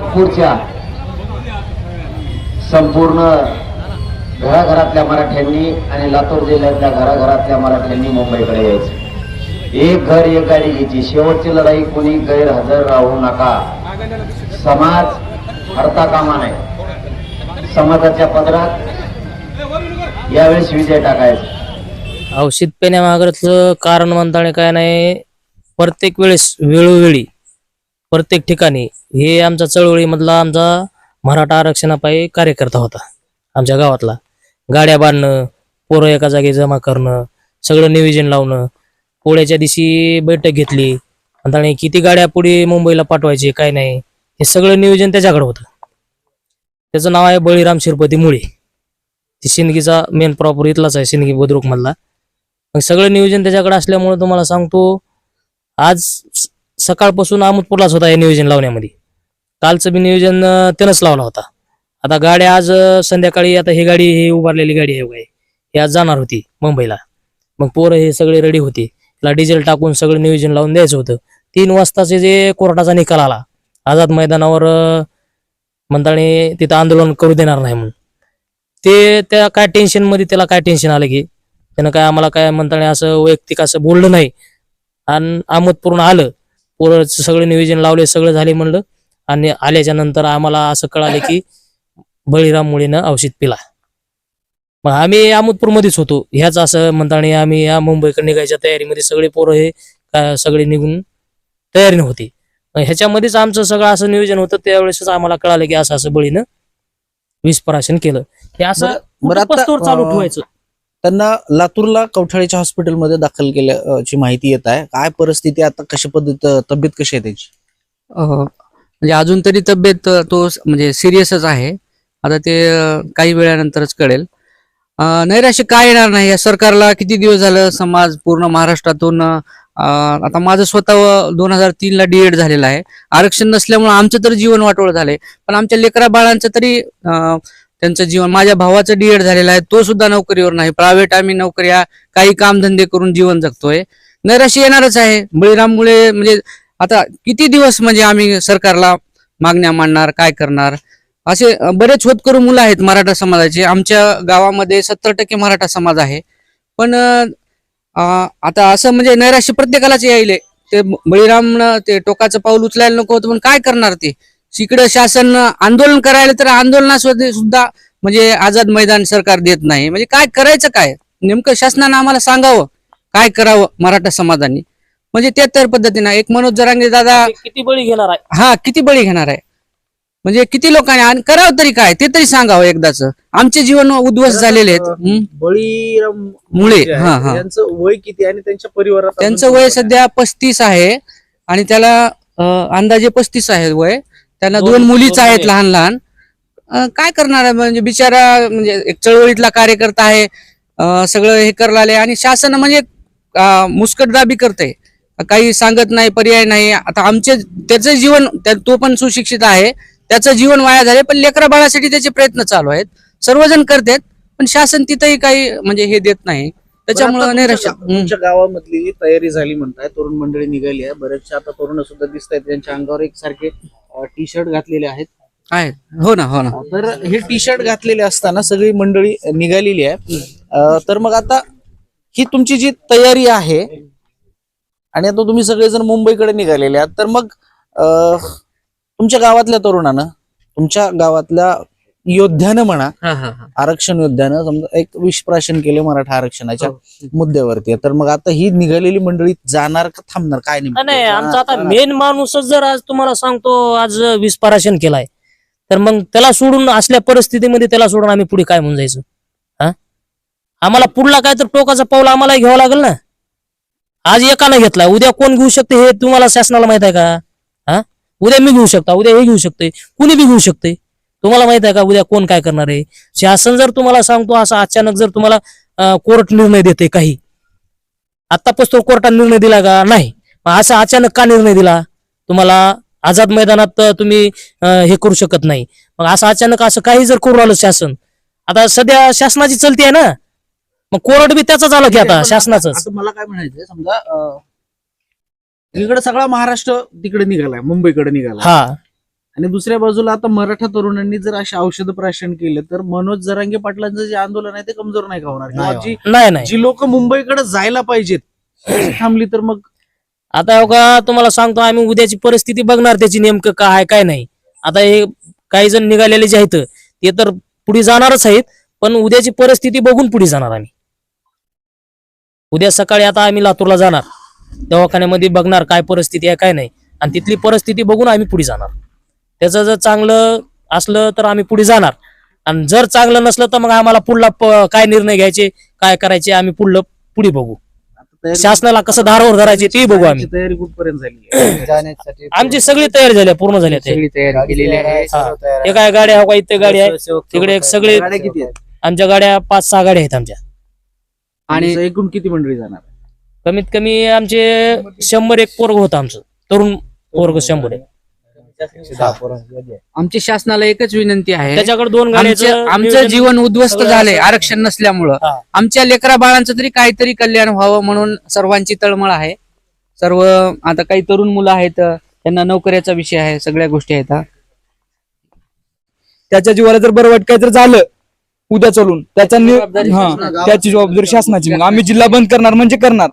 नागपूरच्या संपूर्ण घराघरातल्या मराठ्यांनी आणि लातूर जिल्ह्यातल्या घराघरातल्या मराठ्यांनी मुंबईकडे यायचं. एक घर एक गाडी घ्यायची. शेवटची लढाई कोणी गैरहजर राहू नका. समाज हरता कामा नाही समाजाच्या पदरात यावेळेस विजय टाकायचा. औषध पेण्यामागचं कारण म्हणताना काय नाही प्रत्येक वेळेस वेळोवेळी प्रत्येक ठिकाणी हे आमच्या चळवळीमधला आमचा मराठा आरक्षणापायी कार्यकर्ता होता आमच्या गावातला. गाड्या बांधणं पोरं एका जागी जमा करणं सगळं नियोजन लावणं पोळ्याच्या दिवशी बैठक घेतली आणि किती गाड्या पुढे मुंबईला पाठवायचे काय नाही हे सगळं नियोजन त्याच्याकडे होतं. त्याचं नाव आहे बळीराम शिरपती मुळे. ती सिंदगीचा मेन प्रॉपर इथलाच आहे सिंदगी बुद्रुकमधला. मग सगळं नियोजन त्याच्याकडे असल्यामुळे तुम्हाला सांगतो आज सकाळपासून अहमदपूरलाच होता हे नियोजन लावण्यामध्ये. कालचं बी नियोजन त्यानंच लावला होता. आता गाड्या आज संध्याकाळी आता ही गाडी ही उभारलेली गाडी आहे काय ही आज जाणार होती मुंबईला. मग पोरं हे सगळे रेडी होते. तिला डिझेल टाकून सगळं नियोजन लावून द्यायचं होतं. तीन वाजताचे जे कोर्टाचा निकाल आला आझाद मैदानावर म्हणताने तिथं आंदोलन करू देणार नाही म्हणून. ते त्या काय टेन्शनमध्ये त्याला काय टेन्शन आलं की त्यानं काय आम्हाला काय म्हणताने असं वैयक्तिक असं बोललं नाही. आणि आमोद पूर्ण आलं पोरं सगळे नियोजन लावले सगळं झाले म्हणलं. आणि आल्याच्यानंतर आम्हाला असं कळालं की बळीराम मुळेनं औषध पिला. मग आम्ही अहमदपूरमध्येच होतो. ह्याच असं म्हणताने आम्ही या मुंबईकडे निघायच्या तयारीमध्ये सगळे पोरं हे सगळे निघून तयारीने होते. ह्याच्यामध्येच आमचं सगळं असं नियोजन होतं. त्यावेळेसच आम्हाला कळालं की असं असं बळीनं विस्पराशन केलं. हे असं चालू ठेवायचं. त्यांना लातूरला कवठाळीच्या हॉस्पिटलमध्ये दाखल केल्याची माहिती येत आहे. काय परिस्थिती आता कशी पद्धत तब्येत कशी आहे त्याची? म्हणजे अजून तरी तब्येत तो म्हणजे सिरियसच आहे. आता ते काही वेळानंतरच कळेल. नैराश्य काय येणार नाही. या सरकारला किती दिवस झालं समाज पूर्ण महाराष्ट्रातून आता माझं स्वतः दोन हजार तीन ला डीएड झालेलं आहे. आरक्षण नसल्यामुळे आमचं तर जीवन वाटोळ झालंय. पण आमच्या लेकरा बाळांचं तरी त्यांचं जीवन माझ्या भावाचं डीएड झालेलं आहे. तो सुद्धा नोकरीवर नाही. प्रायव्हेट आम्ही नोकऱ्या काही कामधंदे करून जीवन जगतोय. नैराश्य येणारच आहे. बळीराममुळे म्हणजे आता किती दिवस म्हणजे आम्ही सरकारला मागण्या मांडणार काय करणार? असे बरेच होतकरू मुलं आहेत मराठा समाजाचे. आमच्या गावामध्ये सत्तर टक्के मराठा समाज आहे. पण आता असं म्हणजे नैराश्य प्रत्येकालाच यायले. ते बळीरामनं ते टोकाचं पाऊल उचलायला नको होतं पण काय करणार ते? इकडं शासन आंदोलन करायला तर आंदोलनामध्ये सुद्धा म्हणजे आझाद मैदान सरकार देत नाही. म्हणजे काय करायचं काय? नेमकं शासनानं आम्हाला सांगावं. काय करावं मराठा समाजाने? म्हणजे त्या तर पद्धतीनं एक मनोज जरांगे दादा ते किती बळी घेणार आहे? हा किती बळी घेणार आहे? म्हणजे किती लोकांनी आणि करावं तरी काय? ते तरी सांगावं एकदाच. आमचे जीवन उद्ध्वस्त झालेले आहेत. हं? बळीराम मुळे जे आहे, हा हा. यांचं वय किती आणि त्यांच्या परिवारात त्यांचं वय सध्या पस्तीस आहे आणि त्याला अंदाजे पस्तीस आहे वय. त्यांना दोन- मुलीच आहेत लहान लहान काय करणार आहे? म्हणजे बिचारा म्हणजे एक चळवळीतला कार्यकर्ता आहे. सगळं हे करायला आले आणि शासन म्हणजे मुस्कटदाबी करते. काही सांगत नाही पर्याय नाही. आता आमचे त्याचं जीवन तो पण सुशिक्षित आहे. त्याचं जीवन वाया झाले पण लेकरा बाळासाठी त्याचे प्रयत्न चालू आहेत. सर्वजण करतात पण शासन तिथंही काही म्हणजे हे देत नाही. त्याच्यामुळे तुमच्या तुमच्या गावामधली तयारी झाली म्हणताय. तरुण मंडळी निघाली आहे. बरेचसे आता तरुण सुद्धा दिसत आहेत त्यांच्या अंगावर एक सारखे टी शर्ट घातलेले आहेत. आहे हो ना हो ना. तर हे टी शर्ट घातलेले असताना सगळी मंडळी निघालेली आहे. अं, तर मग आता ही तुमची जी तयारी आहे आणि आता तुम्ही सगळेजण मुंबईकडे निघालेले आहात तर मग अं, तुमच्या गावातल्या तरुणानं तुमच्या गावातल्या योद्ध्यानं म्हणा हा हा हा. आरक्षण योद्ध्यानं समजा एक विषप्राशन केले मराठा आरक्षणाच्या मुद्द्यावरती. तर मग आता ही निघालेली मंडळी जाणार का थांबणार? काय नाही? आमचा आता मेन माणूसच जर आज तुम्हाला सांगतो आज विस्पराशन केलाय तर मग त्याला सोडून असल्या परिस्थितीमध्ये त्याला सोडून आम्ही पुढे काय म्हणून जायचं? हा? आम्हाला पुढला काय तर टोकाचा पाऊल आम्हाला घ्यावं लागेल ना? आज एकानं घेतला उद्या कोण घेऊ शकते हे तुम्हाला शासनाला माहीत आहे का? हा? उद्या मी घेऊ शकता उद्या हे घेऊ शकते कुणी बी घेऊ शकते तुम्हाला माहीत आहे का उद्या कोण काय करणार आहे? शासन जर तुम्हाला सांगतो असं अचानक जर तुम्हाला कोर्ट निर्णय देते काही. आतापासून कोर्टाने निर्णय दिला का? नाही. असा अचानक का निर्णय दिला? तुम्हाला आझाद मैदानात तुम्ही हे करू शकत नाही. मग असं अचानक असं काही जर करू राहिलं शासन आता सध्या शासनाची चलती आहे ना? मग कोर्ट बी त्याचाच आलं की आता शासनाच आता मला काय म्हणायचंय समजा इकडे सगळा महाराष्ट्र तिकडे निघालाय मुंबईकडे निघाला हा. आणि दुसऱ्या बाजूला आता मराठा तरुणांनी जर असे औषध प्राशन केलं तर मनोज जरांगे पाटलांचं जे आंदोलन आहे ते कमजोर नाही का होणार? किंवा जी नाही नाही. जी लोक मुंबईकडे जायला पाहिजेत थांबली तर मग आता हो का तुम्हाला सांगतो आम्ही उद्याची परिस्थिती बघणार त्याची नेमकं काय आहे काय नाही. आता हे काही जण निघालेले जे आहेत ते तर पुढे जाणारच आहेत पण उद्याची परिस्थिती बघून पुढे जाणार आम्ही. उद्या सकाळी आता आम्ही लातूरला जाणार. दवाखान्यामध्ये बघणार काय परिस्थिती आहे काय नाही. आणि तिथली परिस्थिती बघून आम्ही पुढे जाणार. त्याचं जर चांगलं असलं तर आम्ही पुढे जाणार. आणि जर चांगलं नसलं तर मग आम्हाला पुढला काय निर्णय घ्यायचे काय करायचे आम्ही पुढलं पुढे बघू. शासनाला कसं धारावर धरायचे ते बघू आम्ही. तयारी कुठपर्यंत झाली आहे? आमची सगळी तयारी झाली पूर्ण झाली. सगळी तयारी केलेली आहे हा. एक आहे गाड्या हो का इथे गाडी आहे तिकडे एक सगळे गाड्या किती आहेत? आमच्या गाड्या पाच सहा गाड्या आहेत आमच्या. आणि आणि एकूण किती मंडळी जाणार? कमीत कमी आमचे शंभर एक पोरग होतं आमचं. तरुण पोरग शंभर एक. आमची शासनाला एकच विनंती आहे. त्याच्याकडे दोन आमचं गाड्याचं आमचं जीवन उद्ध्वस्त झालंय आरक्षण नसल्यामुळं. आमच्या लेकरा बाळांचं तरी काहीतरी कल्याण व्हावं म्हणून सर्वांची तळमळ आहे. सर्व आता काही तरुण मुलं आहेत त्यांना नोकऱ्याचा विषय आहे सगळ्या गोष्टी आहेत हा. त्याच्या जीवाला जर बरं वाईट काय जर झालं. उद्या चालून. त्याचा नि- जबाबदारी हा शासनाची. त्याची जबाबदारी शासनाची. मग आम्ही जिल्हा बंद करणार म्हणजे करणार.